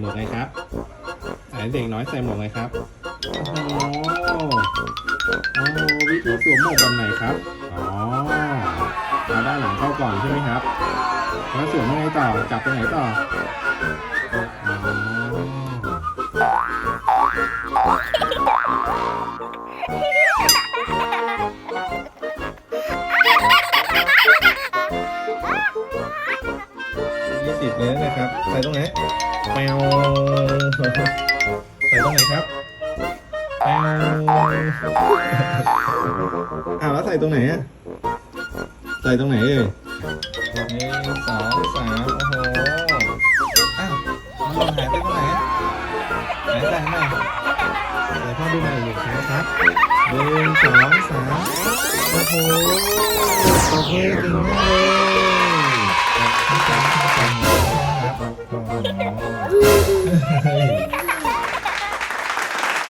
หมวกไงครับใส่เด็กน้อยใส่หมวกไงครับโอ้โหโอ้วิธีสวมหมวกแบบไหนครับ อ๋อเอาด้านหลังเข้าก่อนใช่ไหมครับ แล้วสวมยังไงต่อ จับตรงไหนต่อ สิบเลยนะครับ ใส่ตรงไหนแมวใส่ตรงไหนครับแมวอ้าวแล้วใส่ตรงไหนอะใส่ตรงไหนเอ่ยหนึ่งสองสามโอ้โห อ้าวมันหล่นหายไปตรงไหนอะไหนใส่หน่อยใส่พ่อดูหน่อยอยู่ครับหนึ่งสองสามโอ้โหโอเคเก่งมากเลย Oh,